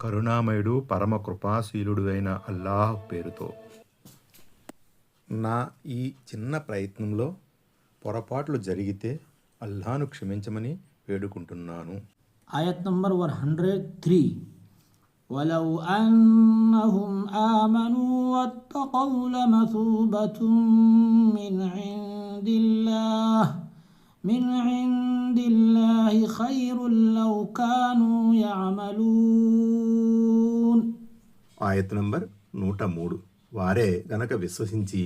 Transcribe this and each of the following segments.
కరుణామయుడు పరమ కృపాశీలుడు అయిన అల్లాహ్ పేరుతో నా ఈ చిన్న ప్రయత్నంలో పొరపాట్లు జరిగితే అల్లాను క్షమించమని వేడుకుంటున్నాను آية نمبر 103 ولو أنهم آمنوا واتقوا لمثوبة من عند ఆయత నంబర్ నూట మూడు వారే గనక విశ్వసించి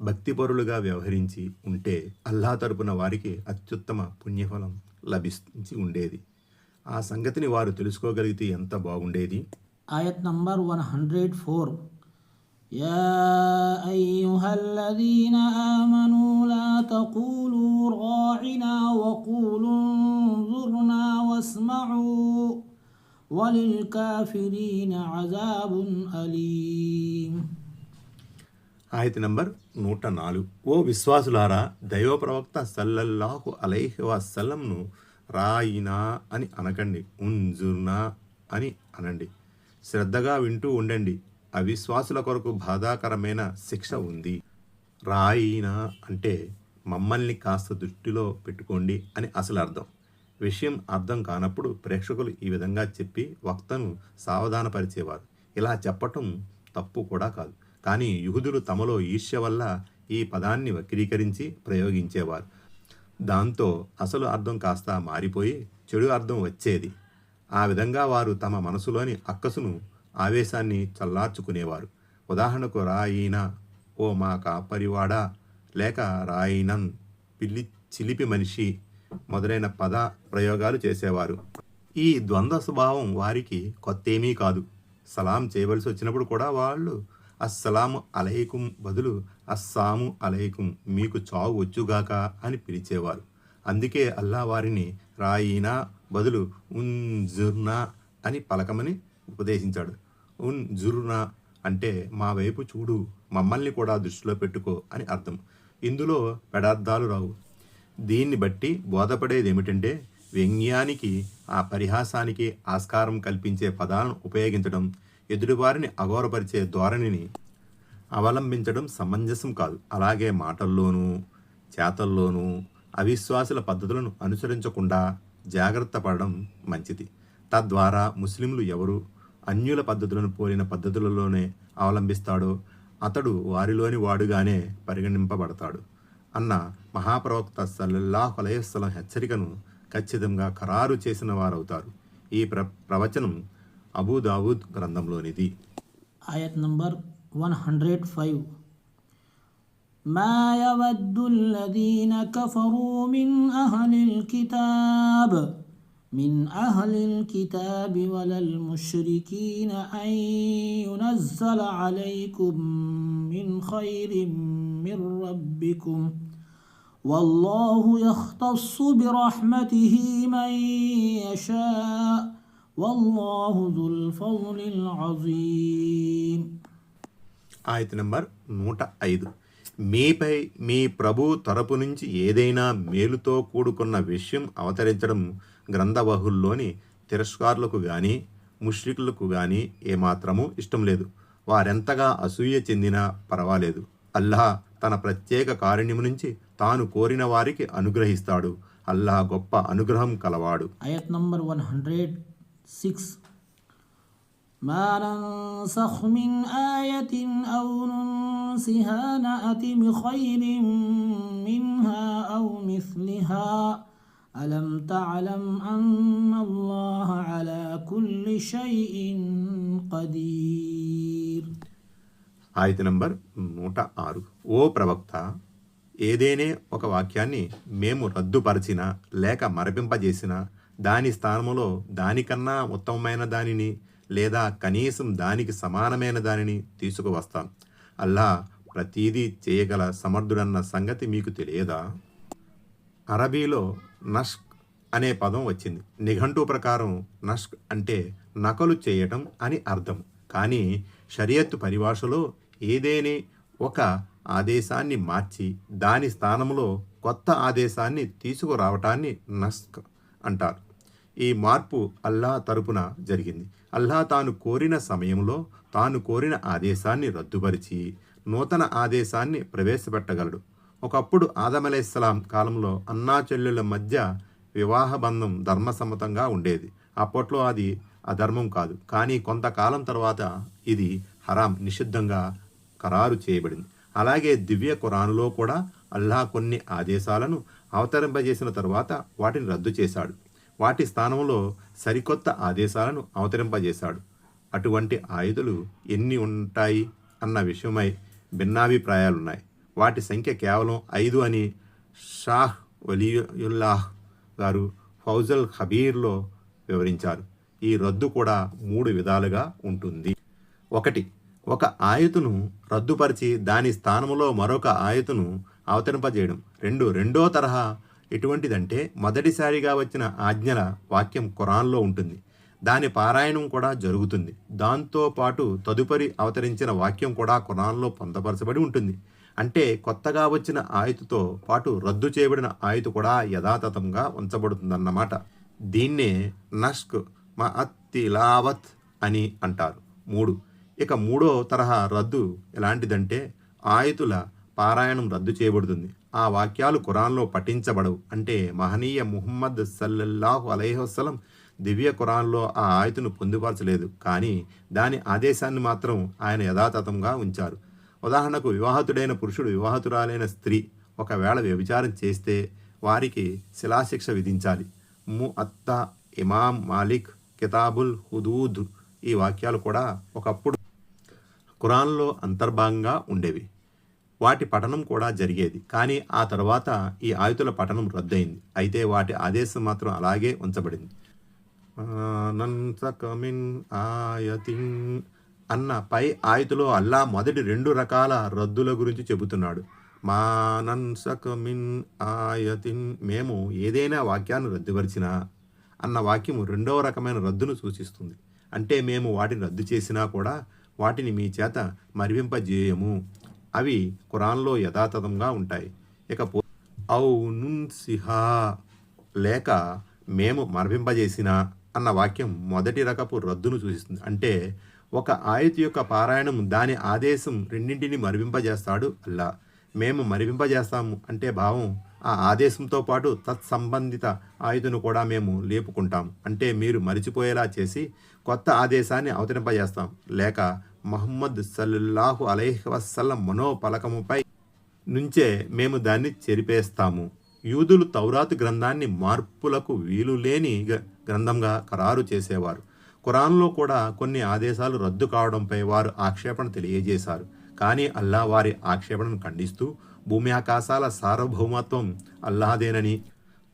భక్తిపరులుగా వ్యవహరించి ఉంటే అల్లా తరపున వారికి అత్యుత్తమ పుణ్యఫలం లభించి ఉండేది ఆ సంగతిని వారు తెలుసుకోగలిగితే ఎంత బాగుండేది آية نمبر 104 يا أيها الذين آمنوا لا تقولوا راعنا وقولوا انظرنا واسمعوا వలిల్కాఫిరీన అజాబున్ అలీం ఆయత నంబర్ నూట నాలుగు. ఓ విశ్వాసులారా దైవప్రవక్త సల్లల్లాహు అలైహి వసల్లంను రాయినా అని అనకండి ఉంజుర్నా అని అనండి. శ్రద్ధగా వింటూ ఉండండి అవిశ్వాసుల కొరకు బాధాకరమైన శిక్ష ఉంది. రాయినా అంటే మమ్మల్ని కాస్త దృష్టిలో పెట్టుకోండి అని అసలు అర్థం విషయం అర్థం కానప్పుడు ప్రేక్షకులు ఈ విధంగా చెప్పి వక్తను సావధానపరిచేవారు. ఇలా చెప్పటం తప్పు కూడా కాదు. కానీ యుహుదులు తమలో ఈర్ష్య వల్ల ఈ పదాన్ని వక్రీకరించి ప్రయోగించేవారు. దాంతో అసలు అర్థం కాస్త మారిపోయి చెడు అర్థం వచ్చేది. ఆ విధంగా వారు తమ మనసులోని అక్కసును ఆవేశాన్ని చల్లార్చుకునేవారు. ఉదాహరణకు రాయినా ఓ మా కాపరివాడా లేక రాయినన్ పిల్లి చిలిపి మనిషి మొదలైన పద ప్రయోగాలు చేసేవారు. ఈ ద్వంద్వ స్వభావం వారికి కొత్తేమీ కాదు. సలాం చేయవలసి వచ్చినప్పుడు కూడా వాళ్ళు అస్సలాము అలైకుం బదులు అస్సాము అలైకుం మీకు చావు వచ్చుగాక అని పిలిచేవారు. అందుకే అల్లా వారిని రాయినా బదులు ఉన్ జుర్నా అని పలకమని ఉపదేశించాడు. ఉన్ జుర్నా అంటే మా వైపు చూడు మమ్మల్ని కూడా దృష్టిలో పెట్టుకో అని అర్థం. ఇందులో పెడార్థాలు రావు. దీన్ని బట్టి బోధపడేది ఏమిటంటే వ్యంగ్యానికి ఆ పరిహాసానికి ఆస్కారం కల్పించే పదాలను ఉపయోగించడం ఎదుటివారిని అఘోరపరిచే ధోరణిని అవలంబించడం సమంజసం కాదు. అలాగే మాటల్లోనూ చేతల్లోనూ అవిశ్వాసుల పద్ధతులను అనుసరించకుండా జాగ్రత్త పడడం మంచిది. తద్వారా ముస్లింలు ఎవరు అన్యుల పద్ధతులను పోలిన పద్ధతులలోనే అవలంబిస్తాడో అతడు వారిలోని వాడుగానే పరిగణింపబడతాడు. అన్న మహాప్రవక్త సల్లల్లాహు అలైవలం హెచ్చరికను ఖచ్చితంగా ఖరారు చేసిన వారవుతారు ఈ ప్ర ప్రవచనం అబూదావుద్ గ్రంథంలోనిది آية نمبر 105 ما يود الذين كفروا من أهل الكتاب من أهل الكتاب ولا المشركين أن ينزل عليكم من خير من ربكم والله يختص برحمته من يشاء والله ذو الفضل العظيم ఆయత నంబర్ నూట ఐదు మీపై మీ ప్రభు తరపు నుంచి ఏదైనా మేలుతో కూడుకున్న విషయం అవతరించడం గ్రంథవహుల్లోని తిరస్కారులకు గాని ముష్రికులకు గాని ఏమాత్రమూ ఇష్టం లేదు వారెంతగా అసూయ చెందినా పర్వాలేదు అల్లాహ్ తన ప్రత్యేక కారుణ్యము నుంచి తాను కోరిన వారికి అనుగ్రహిస్తాడు అల్లాహ్ గొప్ప అనుగ్రహం కలవాడు آية نمبر 106 ما ننسخ من آية أو ننسها نأت بخير منها أو مثلها ألم تعلم أن الله على كل شيء قدير ఆయత నంబర్ నూట ఆరు. ఓ ప్రవక్త ఏదేనే ఒక వాక్యాన్ని మేము రద్దుపరచిన లేక మరపింపజేసిన దాని స్థానములో దానికన్నా ఉత్తమమైన దానిని లేదా కనీసం దానికి సమానమైన దానిని తీసుకువస్తాం అల్లా ప్రతీదీ చేయగల సమర్థుడన్న సంగతి మీకు తెలియదా? అరబీలో నష్క్ అనే పదం వచ్చింది. నిఘంటు ప్రకారం నష్క్ అంటే నకలు చేయటం అని అర్థం. కానీ షరియత్తు పరిభాషలో ఏదేని ఒక ఆదేశాన్ని మార్చి దాని స్థానంలో కొత్త ఆదేశాన్ని తీసుకురావటాన్ని నస్క్ అంటారు. ఈ మార్పు అల్లా తరపున జరిగింది. అల్లా తాను కోరిన సమయంలో తాను కోరిన ఆదేశాన్ని రద్దుపరిచి నూతన ఆదేశాన్ని ప్రవేశపెట్టగలడు. ఒకప్పుడు ఆదమలేస్లాం కాలంలో అన్నా చెల్లెల మధ్య వివాహ బంధం ధర్మసమ్మతంగా ఉండేది. అప్పట్లో అది అధర్మం కాదు. కానీ కొంతకాలం తర్వాత ఇది హరాం నిషిద్ధంగా ఖరారు చేయబడింది. అలాగే దివ్య ఖురానులో కూడా అల్లాహ్ కొన్ని ఆదేశాలను అవతరింపజేసిన తరువాత వాటిని రద్దు చేశాడు. వాటి స్థానంలో సరికొత్త ఆదేశాలను అవతరింపజేశాడు. అటువంటి ఆయుధులు ఎన్ని ఉంటాయి అన్న విషయమై భిన్నాభిప్రాయాలున్నాయి. వాటి సంఖ్య కేవలం ఐదు అని షాహ్ వలీయుల్లాహ్ గారు ఫౌజల్ ఖబీర్లో వివరించారు. ఈ రద్దు కూడా మూడు విధాలుగా ఉంటుంది. ఒకటి ఒక ఆయతును రద్దుపరిచి దాని స్థానంలో మరొక ఆయతును అవతరింపజేయడం. రెండు రెండో తరహా ఎటువంటిదంటే మొదటిసారిగా వచ్చిన ఆజ్ఞల వాక్యం ఖురాన్లో ఉంటుంది. దాని పారాయణం కూడా జరుగుతుంది. దాంతో పాటు తదుపరి అవతరించిన వాక్యం కూడా ఖురాన్లో పొందపరచబడి ఉంటుంది. అంటే కొత్తగా వచ్చిన ఆయుతుతో పాటు రద్దు చేయబడిన ఆయుతు కూడా యథాతథంగా ఉంచబడుతుందన్నమాట. దీన్నే నష్క్ మఅత్తిలావత్ అని అంటారు. మూడు ఇక మూడో తరహా రద్దు ఎలాంటిదంటే ఆయతుల పారాయణం రద్దు చేయబడుతుంది. ఆ వాక్యాలు ఖురాన్లో పఠించబడవు. అంటే మహనీయ ముహమ్మద్ సల్లల్లాహు అలైహి దివ్య ఖురాన్లో ఆ ఆయుతును పొందుపరచలేదు. కానీ దాని ఆదేశాన్ని మాత్రం ఆయన యథాతథంగా ఉంచారు. ఉదాహరణకు వివాహతుడైన పురుషుడు వివాహతురాలైన స్త్రీ ఒకవేళ వ్యభిచారం చేస్తే వారికి శిలాశిక్ష విధించాలి. ము అత్త ఇమాం మాలిక్ కితాబుల్ హుదూద్ ఈ వాక్యాలు కూడా ఒకప్పుడు ఖురాన్లో అంతర్భాగంగా ఉండేవి. వాటి పఠనం కూడా జరిగేది. కానీ ఆ తర్వాత ఈ ఆయుతుల పఠనం రద్దయింది. అయితే వాటి ఆదేశం మాత్రం అలాగే ఉంచబడింది. నన్సకమిన్ ఆయతిన్ అన్న పై ఆయుతులో అల్లా మొదటి రెండు రకాల రద్దుల గురించి చెబుతున్నాడు. మానన్సకమిన్ ఆయతిన్ మేము ఏదైనా వాక్యాన్ని రద్దుపరిచినా అన్న వాక్యము రెండవ రకమైన రద్దును సూచిస్తుంది. అంటే మేము వాటిని రద్దు చేసినా కూడా వాటిని మీ చేత మరివింపజేయము. అవి ఖురాన్లో యథాతథంగా ఉంటాయి. ఇకపో ఔ సిహా లేక మేము మరవింపజేసిన అన్న వాక్యం మొదటి రకపు రద్దును సూచిస్తుంది. అంటే ఒక ఆయతు యొక్క పారాయణం దాని ఆదేశం రెండింటిని మరివింపజేస్తాడు అల్లా. మేము మరివింపజేస్తాము అంటే భావం ఆ ఆదేశంతో పాటు తత్సంబంధిత ఆయుధను కూడా మేము లేపుకుంటాం అంటే మీరు మరిచిపోయేలా చేసి కొత్త ఆదేశాన్ని అవతరింపజేస్తాం. లేక మహమ్మద్ సల్లాహు అలైహి వసల్లం మనోపలకముపై నుంచే మేము దాన్ని చెరిపేస్తాము. యూదులు తౌరాతు గ్రంథాన్ని మార్పులకు వీలు లేని గ- గ్రంథంగా ఖరారు చేసేవారు. ఖురాన్లో కూడా కొన్ని ఆదేశాలు రద్దు కావడంపై వారు ఆక్షేపణ తెలియజేశారు. కానీ అల్లా వారి ఆక్షేపణను ఖండిస్తూ భూమి ఆకాశాల సార్వభౌమత్వం అల్లాదేనని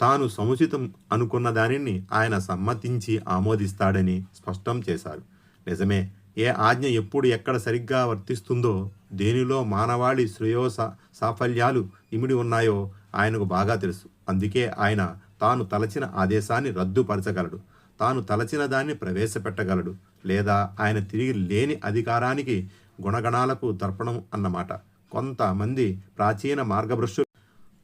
తాను సముచితం అనుకున్న దానిని ఆయన సమ్మతించి ఆమోదిస్తాడని స్పష్టం చేశారు. నిజమే ఏ ఆజ్ఞ ఎప్పుడు ఎక్కడ సరిగ్గా వర్తిస్తుందో దేనిలో మానవాళి శ్రేయో సాఫల్యాలు ఇమిడి ఉన్నాయో ఆయనకు బాగా తెలుసు. అందుకే ఆయన తాను తలచిన ఆదేశాన్ని రద్దుపరచగలడు. తాను తలచిన దాన్ని ప్రవేశపెట్టగలడు. లేదా ఆయన తిరిగి లేని అధికారానికి గుణగణాలకు తర్పణం అన్నమాట. కొంతమంది ప్రాచీన మార్గభ్రష్టు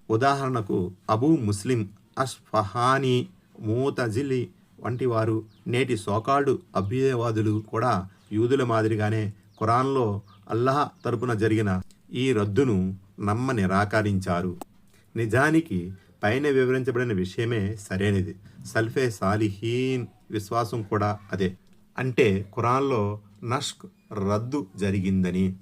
ఉదాహరణకు అబూ ముస్లిం అష్ఫహానీ మూతజిలి వంటి వారు నేటి సోకాల్డ్ అభ్యుదయవాదులు కూడా యూదుల మాదిరిగానే ఖురాన్లో అల్లాహ్ తరపున జరిగిన ఈ రద్దును నమ్మ నిరాకరించారు నిజానికి పైన వివరించబడిన విషయమే సరైనది. సల్ఫే సాలిహీన్ విశ్వాసం కూడా అదే. అంటే ఖురాన్లో నష్క్ రద్దు జరిగిందని.